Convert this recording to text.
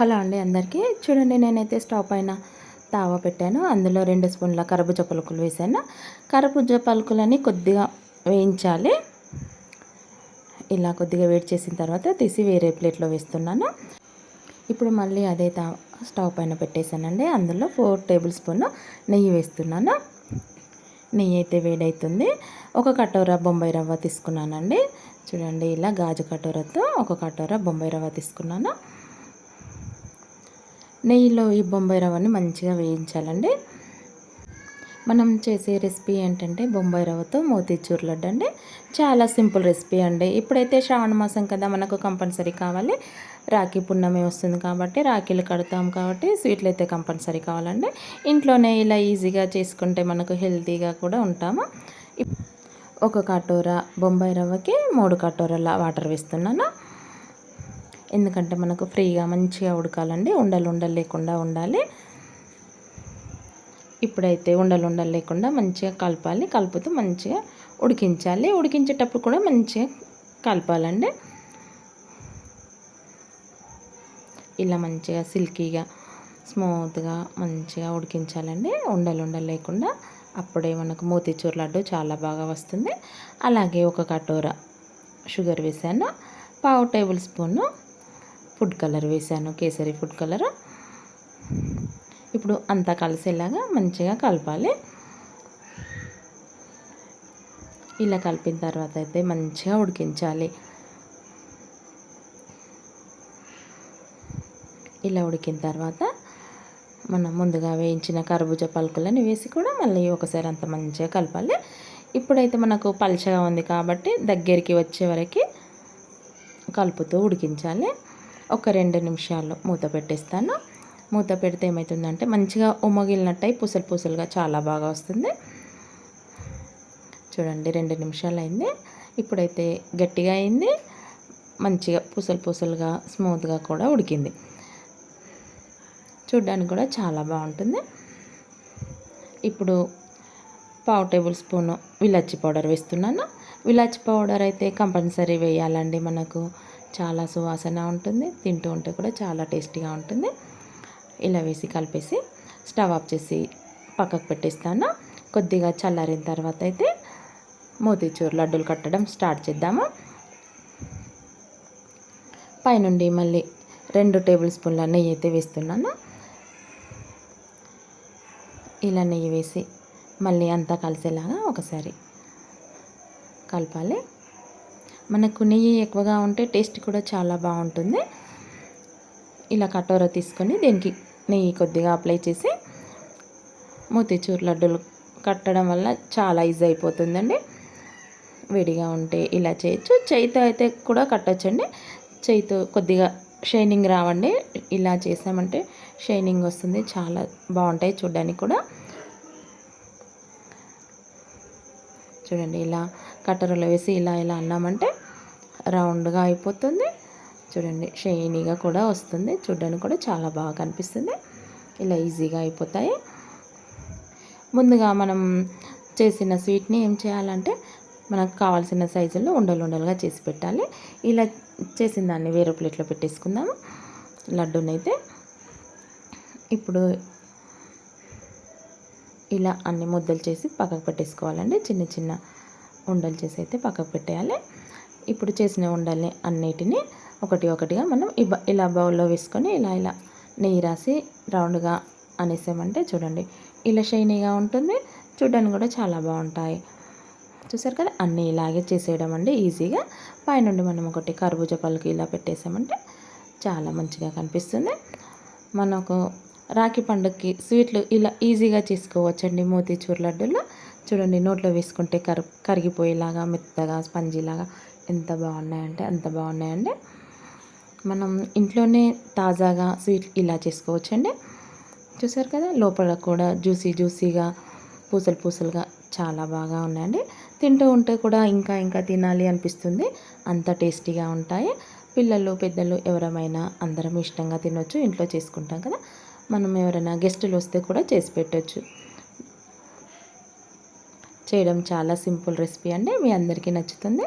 Hello అండి అందరికీ. చూడండి నేనైతే స్టవ్ పైన తావా పెట్టాను. అందులో రెండు స్పూన్ల కరబుజ పలుకులు వేసాను కరబుజ పలుకులని కొద్దిగా వేయించాలి. ఇలా కొద్దిగా వేడి చేసిన తర్వాత తీసి వేరే ప్లేట్లో వేస్తున్నాను. ఇప్పుడు మళ్ళీ అదే తా స్టవ్ పైన పెట్టేశానండి. అందులో ఫోర్ టేబుల్ స్పూన్ నెయ్యి వేస్తున్నాను. నెయ్యి అయితే వేడవుతుంది ఒక కటోరా బొంబాయి రవ్వ తీసుకున్నానండి. చూడండి ఇలా గాజు కటోరతో ఒక కటోర బొంబాయి రవ్వ తీసుకున్నాను. నెయ్యిలో ఈ బొంబాయి రవ్వని మంచిగా వేయించాలండి. మనం చేసే రెసిపీ ఏంటంటే బొంబాయి రవ్వతో మోతీచూర్ లడ్డు అండి. చాలా సింపుల్ రెసిపీ అండి. ఇప్పుడైతే శ్రావణ మాసం కదా మనకు కంపల్సరీ కావాలి. రాఖీ పున్నమే వస్తుంది కాబట్టి రాఖీలు కడతాం కాబట్టి స్వీట్లు అయితే కంపల్సరీ కావాలండి. ఇంట్లోనే ఇలా ఈజీగా చేసుకుంటే మనకు హెల్తీగా కూడా ఉంటాము. ఒక కటోరా బొంబాయి రవ్వకి మూడు కటోరల వాటర్ వేస్తున్నాను. ఎందుకంటే మనకు ఫ్రీగా మంచిగా ఉడకాలండి. ఉండలు ఉండలు లేకుండా ఉండాలి. ఇప్పుడైతే ఉండలు ఉండలు లేకుండా మంచిగా కలపాలి. కలుపుతూ మంచిగా ఉడికించాలి. ఉడికించేటప్పుడు కూడా మంచిగా కలపాలండి. ఇలా మంచిగా సిల్కీగా స్మూత్గా మంచిగా ఉడికించాలండి. ఉండలు ఉండలు లేకుండా అప్పుడే మనకు మోతీచూర్ లడ్డు చాలా బాగా వస్తుంది. అలాగే ఒక కటోర షుగర్ వేసాను. పావు టేబుల్ స్పూను ఫుడ్ కలర్ వేసాను కేసరి ఫుడ్ కలర్. ఇప్పుడు అంతా కలిసేలాగా మంచిగా కలపాలి. ఇలా కలిపిన తర్వాత అయితే మంచిగా ఉడికించాలి. ఇలా ఉడికిన తర్వాత మనం ముందుగా వేయించిన కర్బూజా పలుకులని వేసి కూడా మళ్ళీ ఒకసారి అంత మంచిగా కలపాలి. ఇప్పుడైతే మనకు పలుచగా ఉంది కాబట్టి దగ్గరికి వచ్చే వరకు కలుపుతూ ఉడికించాలి. ఒక రెండు నిమిషాలు మూత పెట్టేస్తాను. మూత పెడితే ఏమవుతుందంటే మంచిగా ఉమ్మగిలినట్టయి పుసలు పుసలుగా చాలా బాగా వస్తుంది. చూడండి రెండు నిమిషాలు అయింది ఇప్పుడైతే గట్టిగా అయింది. మంచిగా పుసలు పుసలుగా స్మూత్గా కూడా ఉడికింది. చూడ్డానికి కూడా చాలా బాగుంటుంది. ఇప్పుడు పావు టేబుల్ స్పూను విలాచి పౌడర్ వేస్తున్నాను. విలాచి పౌడర్ అయితే కంపల్సరీ వేయాలండి మనకు. చాలా సువాసన ఉంటుంది తింటూ ఉంటే కూడా చాలా టేస్టీగా ఉంటుంది. ఇలా వేసి కలిపేసి స్టవ్ ఆఫ్ చేసి పక్కకు పెట్టేస్తాను. కొద్దిగా చల్లారిన తర్వాత అయితే మోతీచూర్ లడ్డూలు కట్టడం స్టార్ట్ చేద్దాము. పైనుండి మళ్ళీ రెండు టేబుల్ స్పూన్ల నెయ్యి అయితే వేస్తున్నాను. ఇలా నెయ్యి వేసి మళ్ళీ అంతా కలిసేలాగా ఒకసారి కలపాలి. మనకు నెయ్యి ఎక్కువగా ఉంటే టేస్ట్ కూడా చాలా బాగుంటుంది. ఇలా కటోర తీసుకొని దీనికి నెయ్యి కొద్దిగా అప్లై చేసి మోతీచూర్ లడ్డూలు కట్టడం వల్ల చాలా ఈజీ అయిపోతుందండి. వేడిగా ఉంటే ఇలా చేయొచ్చు. చేయితో అయితే కూడా కట్టచ్చండి. చేయితో కొద్దిగా షైనింగ్ రావండి. ఇలా చేసామంటే షైనింగ్ వస్తుంది. చాలా బాగుంటాయి చూడడానికి కూడా. చూడండి ఇలా కట్టరలో వేసి ఇలా ఇలా అన్నామంటే రౌండ్గా అయిపోతుంది. చూడండి షైనీగా కూడా వస్తుంది. చూడడానికి కూడా చాలా బాగా కనిపిస్తుంది. ఇలా ఈజీగా అయిపోతాయి. ముందుగా మనం చేసిన స్వీట్ని ఏం చేయాలంటే మనకు కావాల్సిన సైజులో ఉండలు ఉండలుగా చేసి పెట్టాలి. ఇలా చేసిన దాన్ని వేరే ప్లేట్లో పెట్టేసుకుందాము. లడ్డూనైతే ఇప్పుడు ఇలా అన్ని ముద్దలు చేసి పక్కకు పెట్టేసుకోవాలండి. చిన్న చిన్న ఉండలు చేసి అయితే పక్కకు పెట్టేయాలి. ఇప్పుడు చేసిన ఉండల్ని అన్నిటినీ ఒకటి ఒకటిగా మనం ఇలా బౌల్లో వేసుకొని ఇలా ఇలా నెయ్యి రాసి రౌండ్గా అనేసామంటే చూడండి ఇలా షైనీగా ఉంటుంది. చూడడానికి కూడా చాలా బాగుంటాయి. చూసారు కదా? అన్నీ ఇలాగే చేసేయడం అండి ఈజీగా. పైనుండి మనం ఒకటి కర్బూజా పళ్ళకి ఇలా పెట్టేసామంటే చాలా మంచిగా కనిపిస్తుంది. మనకు రాఖీ పండుగకి స్వీట్లు ఇలా ఈజీగా చేసుకోవచ్చండి మోతీచూర్ లడ్డూలు చూడండి నోట్లో వేసుకుంటే కరు కరిగిపోయేలాగా మెత్తగా స్పంజీలాగా ఎంత బాగున్నాయంటే అంత బాగున్నాయండి మనం ఇంట్లోనే తాజాగా స్వీట్ ఇలా చేసుకోవచ్చండి. చూసారు కదా లోపల కూడా జ్యూసీ జ్యూసీగా పూసలు పూసలుగా చాలా బాగా ఉన్నాయండి. తింటూ ఉంటే కూడా ఇంకా ఇంకా తినాలి అనిపిస్తుంది. అంత టేస్టీగా ఉంటాయి. పిల్లలు పెద్దలు ఎవరమైనా అందరం ఇష్టంగా తినొచ్చు ఇంట్లో చేసుకుంటాం కదా. మనం ఎవరైనా గెస్టులు వస్తే కూడా చేసి పెట్టచ్చు. చేయడం చాలా సింపుల్ రెసిపీ అండి. మీ అందరికీ నచ్చుతుంది.